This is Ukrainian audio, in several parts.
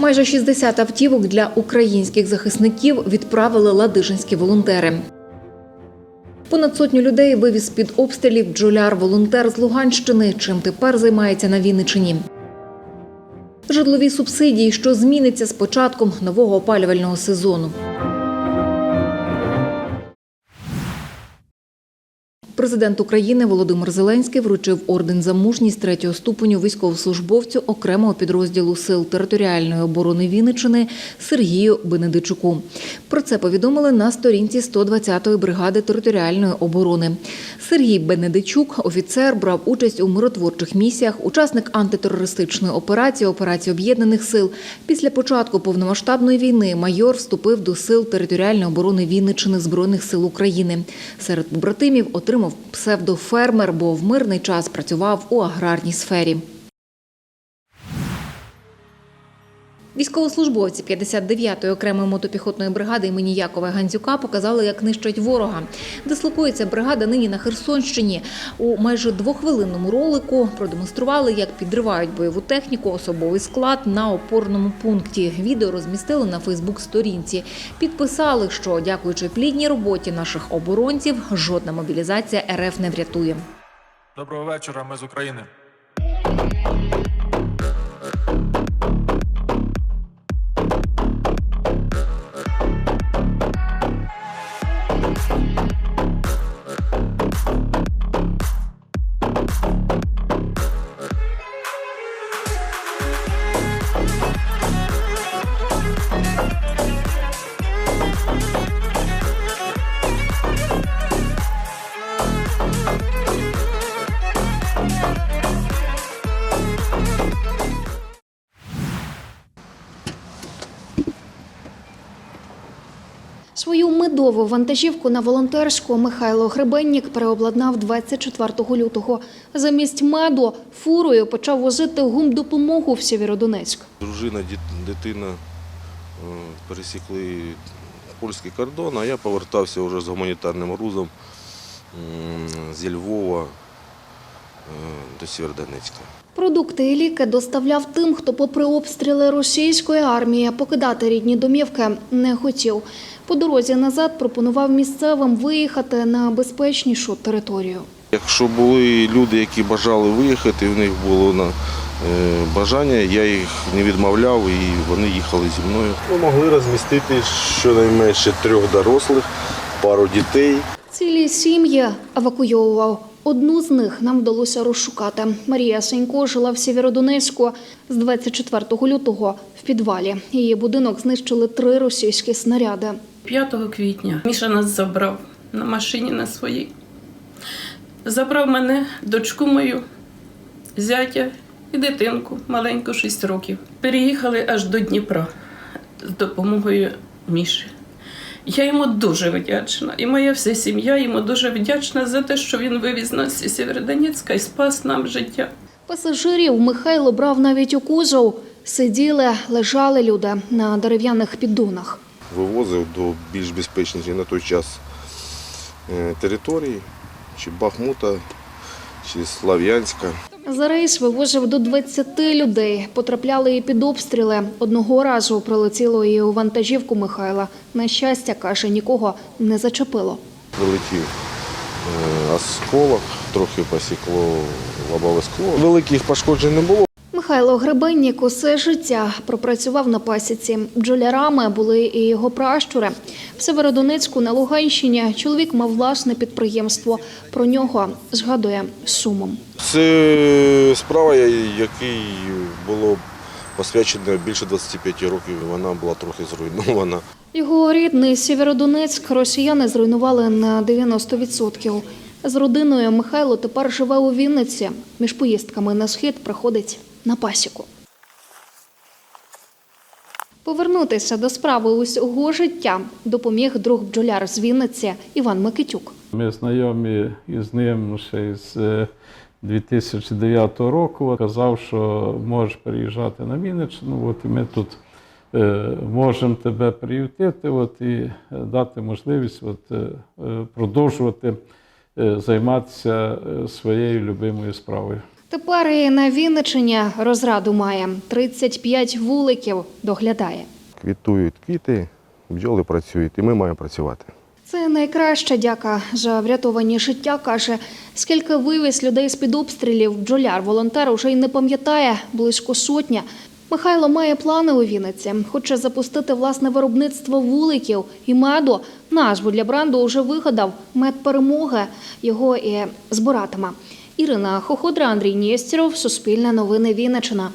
Майже 60 автівок для українських захисників відправили ладижинські волонтери. Понад сотню людей вивіз з-під обстрілів бджоляр-волонтер з Луганщини, чим тепер займається на Вінничині. Житлові субсидії, що зміниться з початком нового опалювального сезону. Президент України Володимир Зеленський вручив орден за мужність третього ступеню військовослужбовцю окремого підрозділу сил територіальної оборони Вінниччини Сергію Бенедичуку. Про це повідомили на сторінці 120-ї бригади територіальної оборони. Сергій Бенедичук, офіцер, брав участь у миротворчих місіях, учасник антитерористичної операції, операції об'єднаних сил. Після початку повномасштабної війни майор вступив до сил територіальної оборони Вінниччини Збройних сил України. Серед побратимів отримав псевдофермер, бо в мирний час працював у аграрній сфері. Військовослужбовці 59-ї окремої мотопіхотної бригади імені Якова Гандзюка показали, як нищать ворога. Дислокується бригада нині на Херсонщині. У майже двохвилинному ролику продемонстрували, як підривають бойову техніку, особовий склад на опорному пункті. Відео розмістили на Фейсбук-сторінці. Підписали, що дякуючи плідній роботі наших оборонців, жодна мобілізація РФ не врятує. Доброго вечора, ми з України. Свою вантажівку на волонтерську Михайло Гребеннік переобладнав 24 лютого. Замість меду фурою почав возити гумдопомогу в Сєвєродонецьк. Дружина, дитина е, пересікли польський кордон, а я повертався вже з гуманітарним грузом зі Львова е, до Сєвєродонецька. Продукти і ліки доставляв тим, хто, попри обстріли російської армії, покидати рідні домівки не хотів. По дорозі назад пропонував місцевим виїхати на безпечнішу територію. Якщо були люди, які бажали виїхати, в них було на, е, бажання, я їх не відмовляв і вони їхали зі мною. Ми могли розмістити щонайменше трьох дорослих, пару дітей. Цілі сім'ї евакуйовував. Одну з них нам вдалося розшукати. Марія Сенько жила в Сєвєродонецьку з 24 лютого в підвалі. Її будинок знищили три російські снаряди. 5 квітня Міша нас забрав на машині на своїй. Забрав мене, дочку мою, зятя і дитинку, маленьку 6 років. Переїхали аж до Дніпра з допомогою Міші. Я йому дуже вдячна, і моя вся сім'я йому дуже вдячна за те, що він вивіз нас із Сєвєродонецька і спас нам життя. Пасажирів Михайло брав навіть у кузов. Сиділи, лежали люди на дерев'яних піддонах. Вивозив до більш безпечних на той час е, території, чи Бахмута, чи Слав'янська. За рейс вивозив до 20 людей. Потрапляли і під обстріли. Одного разу прилетіло і у вантажівку Михайла. На щастя, каже, нікого не зачепило. Прилетів е, осколок, трохи посікло лобове скло. Великих пошкоджень не було. Михайло Гребеннік усе життя пропрацював на пасіці. Бджолярами були і його пращури. В Северодонецьку на Луганщині чоловік мав власне підприємство. Про нього згадує сумом. Це справа, якій було посвячено більше 25 років. Вона була трохи зруйнована. Його рідний Сєвєродонецьк росіяни зруйнували на 90%. З родиною Михайло тепер живе у Вінниці. Між поїздками на схід приходить на пасіку. Повернутися до справи усього життя допоміг друг бджоляр з Вінниці Іван Микитюк. Ми знайомі із ним ще з е, 2009 року. Казав, що можеш переїжджати на Вінниччину, от і ми тут е, можемо тебе приютити от, і е, дати можливість от, е, е, продовжувати е, займатися е, своєю любимою справою. Тепер і на Вінничині розраду має 35 вуликів доглядає. Квітують квіти, бджоли працюють, і ми маємо працювати. Це найкраща дяка за врятовані життя. каже, скільки вивіз людей з під обстрілів. Бджоляр волонтер уже й не пам'ятає близько сотня. Михайло має плани у Вінниці. Хоче запустити власне виробництво вуликів і меду. Назву для бренду вже вигадав мед перемоги. Його і збиратиме. Ірина Хоходра, Андрій Нєстєров, Суспільне новини Вінниччина.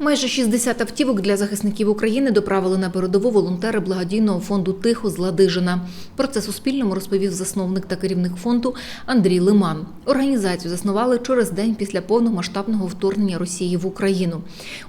Майже 60 автівок для захисників України доправили на передову волонтери благодійного фонду Тихо з Ладижина. Про це Суспільному розповів засновник та керівник фонду Андрій Лиман. Організацію заснували через день після повномасштабного вторгнення Росії в Україну.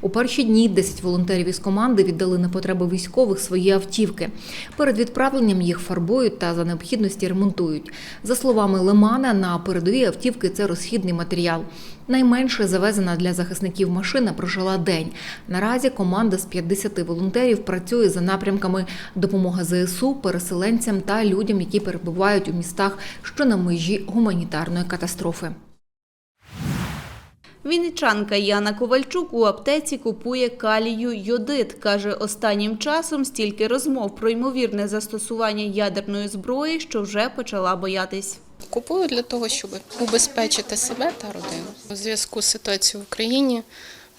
У перші дні 10 волонтерів із команди віддали на потреби військових свої автівки. Перед відправленням їх фарбують та за необхідності ремонтують. За словами Лимана, на передовій автівки це розхідний матеріал. Найменше завезена для захисників машина прожила день. Наразі команда з 50 волонтерів працює за напрямками допомога ЗСУ, переселенцям та людям, які перебувають у містах, що на межі гуманітарної катастрофи. Вінничанка Яна Ковальчук у аптеці купує калію йодит. Каже, останнім часом стільки розмов про ймовірне застосування ядерної зброї, що вже почала боятись. Купую для того, щоб убезпечити себе та родину. У зв'язку з ситуацією в Україні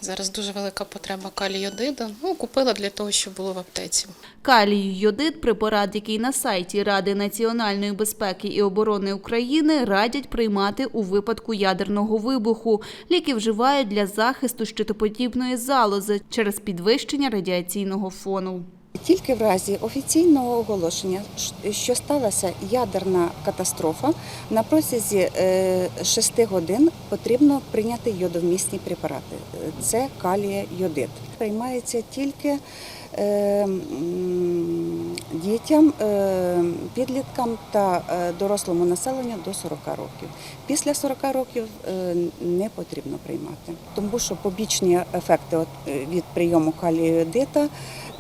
зараз дуже велика потреба калійодиду. Ну, купила для того, щоб було в аптеці. Калій йодид – препарат, який на сайті Ради національної безпеки і оборони України радять приймати у випадку ядерного вибуху. Ліки вживають для захисту щитоподібної залози через підвищення радіаційного фону. Тільки в разі офіційного оголошення, що сталася ядерна катастрофа, на протязі 6 годин потрібно прийняти йодовмісні препарати. Це калія йодит. Приймається тільки е, дітям, е, підліткам та е, дорослому населенню до 40 років. Після 40 років е, не потрібно приймати, тому що побічні ефекти е, від прийому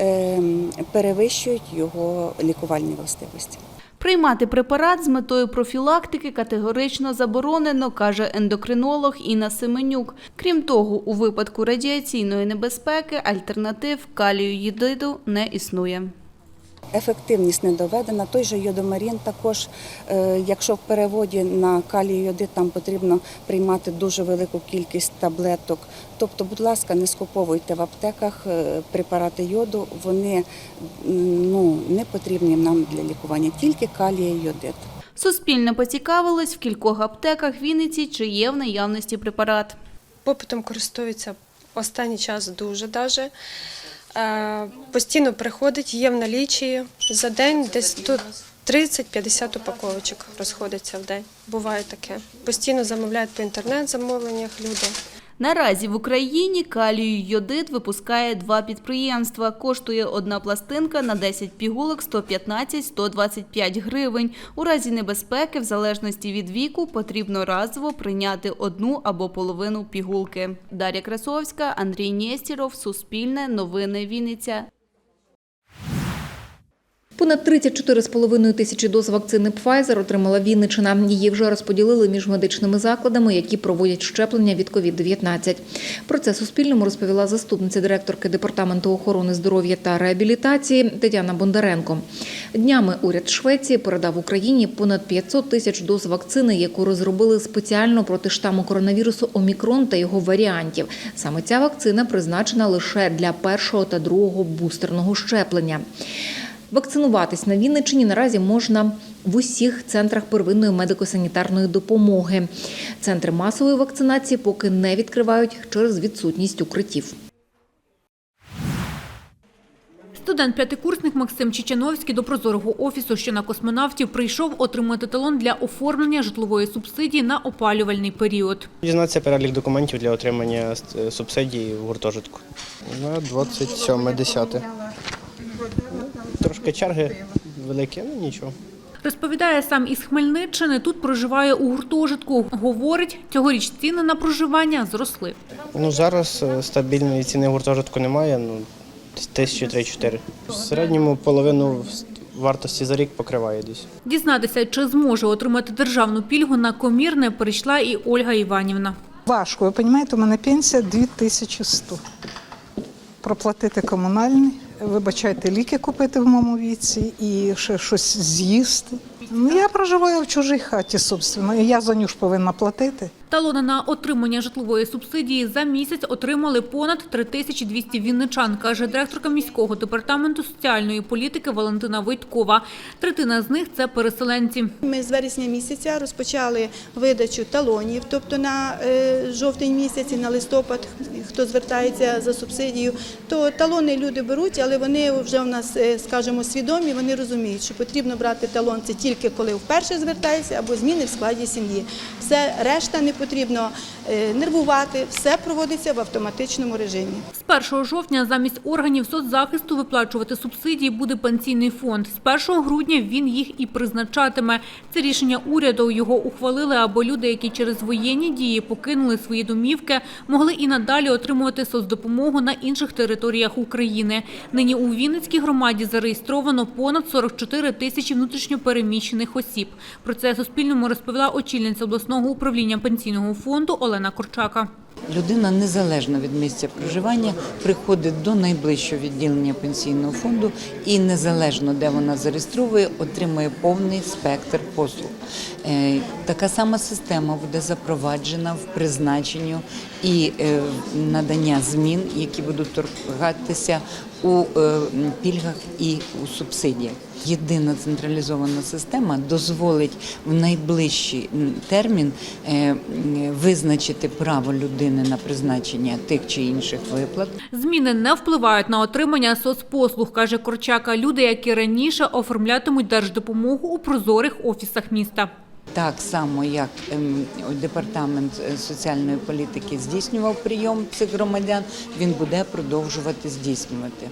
е, перевищують його лікувальні властивості. Приймати препарат з метою профілактики категорично заборонено, каже ендокринолог Інна Семенюк. Крім того, у випадку радіаційної небезпеки альтернатив калію їдиду не існує. Ефективність не доведена. Той же йодомарін також, е, якщо в переводі на калій йодит, там потрібно приймати дуже велику кількість таблеток. Тобто, будь ласка, не скуповуйте в аптеках е, препарати йоду, вони ну, не потрібні нам для лікування, тільки калій йодит. Суспільне поцікавилось в кількох аптеках Вінниці, чи є в наявності препарат. Попитом користуються останній час дуже даже. Е, Постійно приходить, є в налічі за день десь тут 30-50 упаковочок розходиться в день. Буває таке. Постійно замовляють по інтернет-замовленнях люди. Наразі в Україні калію йодит випускає два підприємства. Коштує одна пластинка на 10 пігулок 115-125 гривень. У разі небезпеки, в залежності від віку, потрібно разово прийняти одну або половину пігулки. Дар'я Красовська, Андрій Нєстіров, Суспільне, Новини Вінниця. Понад 34,5 тисячі доз вакцини Pfizer отримала Вінниччина. Її вже розподілили між медичними закладами, які проводять щеплення від COVID-19. Про це Суспільному розповіла заступниця директорки Департаменту охорони здоров'я та реабілітації Тетяна Бондаренко. Днями уряд Швеції передав Україні понад 500 тисяч доз вакцини, яку розробили спеціально проти штаму коронавірусу Омікрон та його варіантів. Саме ця вакцина призначена лише для першого та другого бустерного щеплення. Вакцинуватись на Вінниччині наразі можна в усіх центрах первинної медико-санітарної допомоги. Центри масової вакцинації поки не відкривають через відсутність укриттів. Студент-п'ятикурсник Максим Чечановський до прозорого офісу, що на космонавтів, прийшов отримати талон для оформлення житлової субсидії на опалювальний період. Дізнатися перелік документів для отримання е, субсидії в гуртожитку. На 27.10. Трошки черги великі, ну нічого. Розповідає сам із Хмельниччини, тут проживає у гуртожитку. Говорить, цьогоріч ціни на проживання зросли. Ну зараз е, стабільної ціни гуртожитку немає, ну тисячі три-чотири. В середньому половину вартості за рік покриває десь. Дізнатися, чи зможе отримати державну пільгу на комірне, перейшла і Ольга Іванівна. Важко, ви розумієте, у мене пенсія 2100. Проплатити комунальний, вибачайте, ліки купити в моєму віці і ще щось з'їсти. Ну, я проживаю в чужій хаті, собственно, і я за ж повинна платити. Талони на отримання житлової субсидії за місяць отримали понад 3200 вінничан, каже директорка міського департаменту соціальної політики Валентина Войткова. Третина з них це переселенці. Ми з вересня місяця розпочали видачу талонів, тобто на е, жовтень місяць і на листопад, хто звертається за субсидію, то талони люди беруть, але вони вже у нас, е, скажімо, свідомі, вони розуміють, що потрібно брати талон це тільки коли вперше звертається або зміни в складі сім'ї. Все решта не потрібно е, нервувати, все проводиться в автоматичному режимі. З 1 жовтня замість органів соцзахисту виплачувати субсидії буде пенсійний фонд. З 1 грудня він їх і призначатиме. Це рішення уряду. Його ухвалили, аби люди, які через воєнні дії покинули свої домівки, могли і надалі отримувати соцдопомогу на інших територіях України. Нині у Вінницькій громаді зареєстровано понад 44 тисячі внутрішньопереміщених осіб. Про це Суспільному розповіла очільниця обласного управління пенсійного фонду Олена Корчака. Людина незалежно від місця проживання приходить до найближчого відділення пенсійного фонду і незалежно де вона зареєстровує, отримує повний спектр послуг. Е, Така сама система буде запроваджена в призначенню і е, надання змін, які будуть торгатися у е, пільгах і у субсидіях. Єдина централізована система дозволить в найближчий термін е, визначити право людини на призначення тих чи інших виплат. Зміни не впливають на отримання соцпослуг, каже Корчака. Люди, які раніше оформлятимуть держдопомогу у прозорих офісах міста. Так само, як ем, департамент е, соціальної політики здійснював прийом цих громадян, він буде продовжувати здійснювати.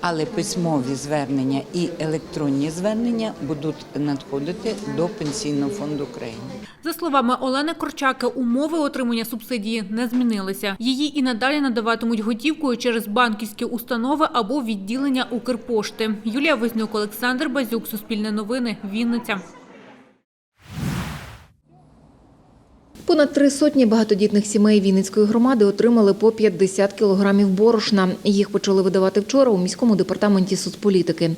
Але письмові звернення і електронні звернення будуть надходити до Пенсійного фонду України. За словами Олени Корчаки, умови отримання субсидії не змінилися. Її і надалі надаватимуть готівкою через банківські установи або відділення Укрпошти. Юлія Вознюк, Олександр Базюк, Суспільне новини, Вінниця. Понад три сотні багатодітних сімей Вінницької громади отримали по 50 кілограмів борошна. Їх почали видавати вчора у міському департаменті соцполітики.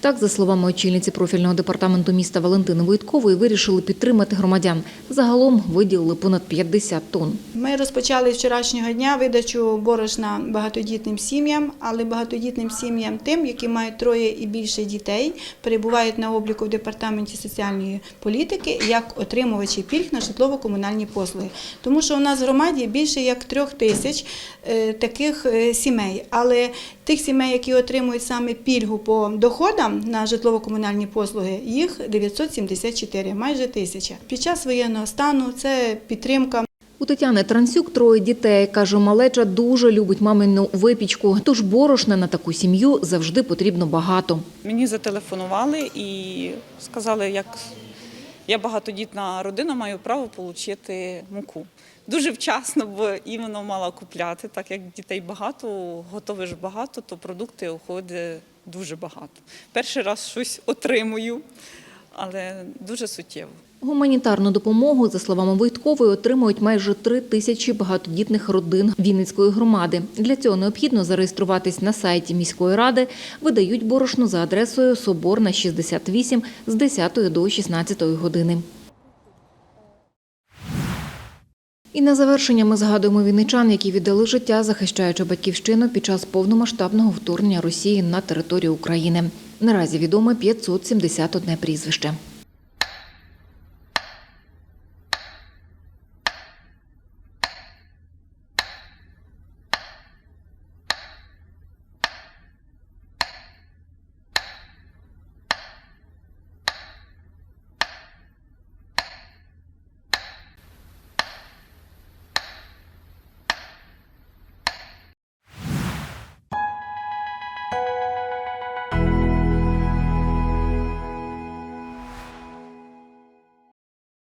Так, за словами очільниці профільного департаменту міста Валентини Войткової, вирішили підтримати громадян. Загалом виділили понад 50 тонн. Ми розпочали вчорашнього дня видачу борошна багатодітним сім'ям, але багатодітним сім'ям тим, які мають троє і більше дітей, перебувають на обліку в департаменті соціальної політики як отримувачі пільг на житлово-комунальні послуги. Тому що у нас в громаді більше як трьох тисяч е, таких е, сімей. Але тих сімей, які отримують саме пільгу по доходам на житлово-комунальні послуги, їх 974, майже тисяча. Під час воєнного стану це підтримка У Тетяни Трансюк троє дітей. Каже, малеча дуже любить мамину випічку, тож борошна на таку сім'ю завжди потрібно багато. Мені зателефонували і сказали, як я багатодітна родина, маю право отримати муку. Дуже вчасно, бо іменно мала купляти, так як дітей багато, готовиш багато, то продукти уходить дуже багато. Перший раз щось отримую, але дуже суттєво. Гуманітарну допомогу, за словами Войткової, отримують майже три тисячі багатодітних родин Вінницької громади. Для цього необхідно зареєструватись на сайті міської ради. Видають борошно за адресою Соборна 68 з 10 до 16 години. І на завершення ми згадуємо вінничан, які віддали життя, захищаючи батьківщину під час повномасштабного вторгнення Росії на територію України. Наразі відомо 571 прізвище.